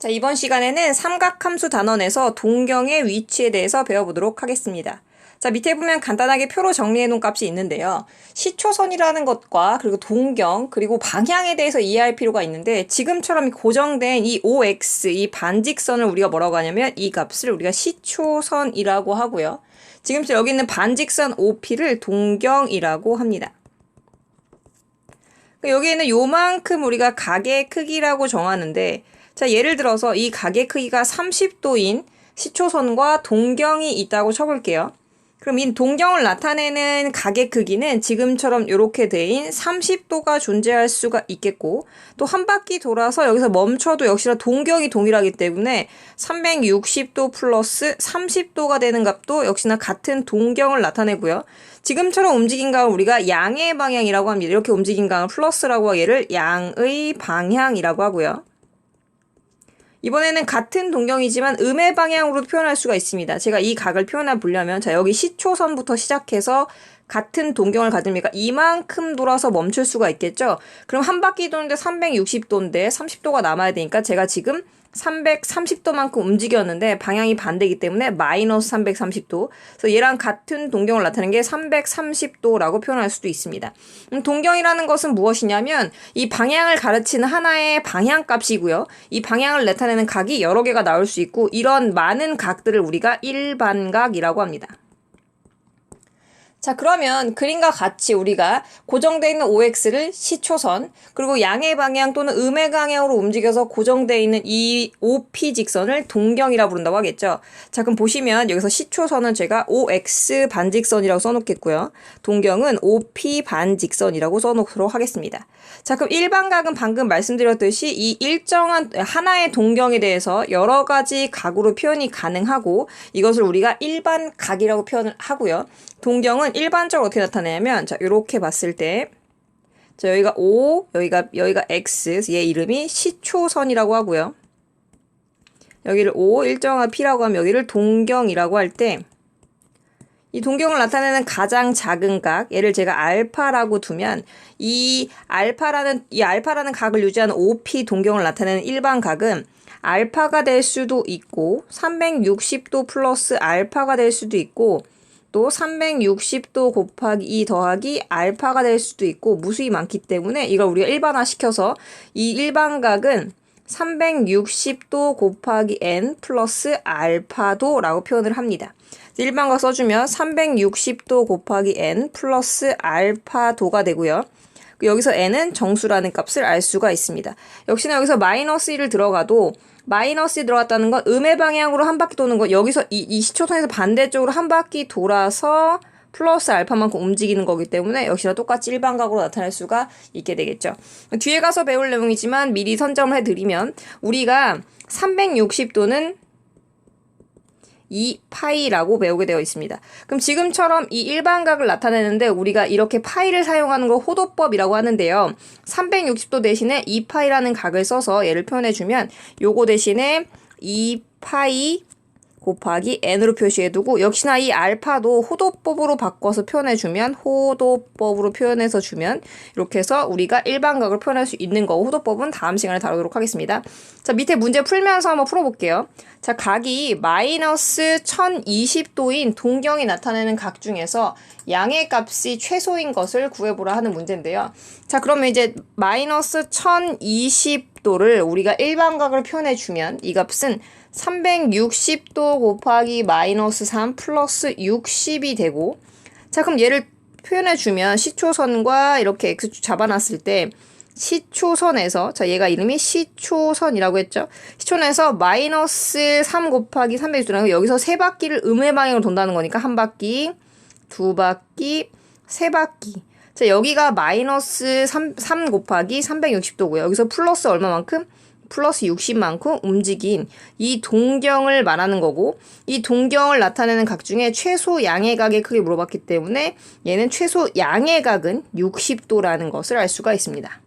자, 이번 시간에는 삼각함수 단원에서 동경의 위치에 대해서 배워보도록 하겠습니다. 자, 밑에 보면 간단하게 표로 정리해 놓은 값이 있는데요. 시초선이라는 것과 그리고 동경, 그리고 방향에 대해서 이해할 필요가 있는데 지금처럼 고정된 이 OX, 이 반직선을 우리가 뭐라고 하냐면 이 값을 우리가 시초선이라고 하고요. 지금 여기 있는 반직선 OP를 동경이라고 합니다. 여기에는 요만큼 우리가 각의 크기라고 정하는데 자, 예를 들어서 이 가게 크기가 30도인 시초선과 동경이 있다고 쳐볼게요. 그럼 이 동경을 나타내는 가게 크기는 지금처럼 이렇게 돼인 30도가 존재할 수가 있겠고 또 한 바퀴 돌아서 여기서 멈춰도 역시나 동경이 동일하기 때문에 360도 플러스 30도가 되는 값도 역시나 같은 동경을 나타내고요. 지금처럼 움직인 강을 우리가 양의 방향이라고 합니다. 이렇게 움직인 강을 플러스라고 얘를 양의 방향이라고 하고요. 이번에는 같은 동경이지만 음의 방향으로 표현할 수가 있습니다. 제가 이 각을 표현해 보려면 자 여기 시초선부터 시작해서 같은 동경을 가집니까? 이만큼 돌아서 멈출 수가 있겠죠? 그럼 한 바퀴 도는데 360도인데 30도가 남아야 되니까 제가 지금 330도만큼 움직였는데 방향이 반대이기 때문에 마이너스 330도. 그래서 얘랑 같은 동경을 나타내는 게 330도라고 표현할 수도 있습니다. 음, 동경이라는 것은 무엇이냐면 이 방향을 가르치는 하나의 방향값이고요. 이 방향을 나타내는 각이 여러 개가 나올 수 있고 이런 많은 각들을 우리가 일반각이라고 합니다. 자, 그러면 그림과 같이 우리가 고정되어 있는 OX를 시초선, 그리고 양의 방향 또는 음의 방향으로 움직여서 고정되어 있는 이 OP 직선을 동경이라 부른다고 하겠죠. 자, 그럼 보시면 여기서 시초선은 제가 OX 반직선이라고 써놓겠고요. 동경은 OP 반직선이라고 써놓도록 하겠습니다. 자, 그럼 일반각은 방금 말씀드렸듯이 이 일정한 하나의 동경에 대해서 여러 가지 각으로 표현이 가능하고 이것을 우리가 일반각이라고 표현을 하고요. 동경은 일반적으로 어떻게 나타내냐면 자 이렇게 봤을 때 자, 여기가 O, 여기가 여기가 X, 얘 이름이 시초선이라고 하고요. 여기를 O, 일정한 P라고 하면 여기를 동경이라고 할 때 이 동경을 나타내는 가장 작은 각, 얘를 제가 알파라고 두면 이 알파라는 이 알파라는 각을 유지하는 OP 동경을 나타내는 일반 각은 알파가 될 수도 있고 360도 플러스 알파가 될 수도 있고 또 360도 곱하기 2 더하기 알파가 될 수도 있고 무수히 많기 때문에 이걸 우리가 일반화 시켜서 이 일반각은 360도 곱하기 n 플러스 알파도라고 표현을 합니다. 일반각 써주면 360도 곱하기 n 플러스 알파도가 되고요. 여기서 n은 정수라는 값을 알 수가 있습니다. 역시나 여기서 마이너스 1을 들어가도 마이너스에 들어갔다는 건 음의 방향으로 한 바퀴 도는 거 여기서 이, 이 시초선에서 반대쪽으로 한 바퀴 돌아서 플러스 알파만큼 움직이는 거기 때문에 역시나 똑같이 일반각으로 나타낼 수가 있게 되겠죠. 뒤에 가서 배울 내용이지만 미리 선점을 해드리면 우리가 360도는 이 파이라고 배우게 되어 있습니다. 그럼 지금처럼 이 일반각을 나타내는데 우리가 이렇게 파이를 사용하는 걸 호도법이라고 하는데요. 360도 대신에 이 파이라는 각을 써서 얘를 표현해 주면 요거 대신에 이 파이 곱하기 n으로 표시해두고 역시나 이 알파도 호도법으로 바꿔서 표현해주면 호도법으로 표현해서 주면 이렇게 해서 우리가 일반각을 표현할 수 있는 거고 호도법은 다음 시간에 다루도록 하겠습니다. 자 밑에 문제 풀면서 한번 풀어볼게요. 자 각이 마이너스 1020도인 동경이 나타내는 각 중에서 양의 값이 최소인 것을 구해보라 하는 문제인데요. 자 그러면 이제 마이너스 1020 도를 우리가 일반각을 표현해주면 이 값은 360도 곱하기 마이너스 3 플러스 60이 되고 자 그럼 얘를 표현해 주면 시초선과 이렇게 x축 잡아놨을 때 시초선에서 자 얘가 이름이 시초선이라고 했죠. 시초선에서 마이너스 3 곱하기 360도라고 여기서 세 바퀴를 음의 방향으로 돈다는 거니까 한 바퀴, 두 바퀴, 세 바퀴. 자 여기가 마이너스 3, 3 곱하기 360도고요. 여기서 플러스 얼마만큼? 플러스 60만큼 움직인 이 동경을 말하는 거고 이 동경을 나타내는 각 중에 최소 양의 각의 크기 물어봤기 때문에 얘는 최소 양의 각은 60도라는 것을 알 수가 있습니다.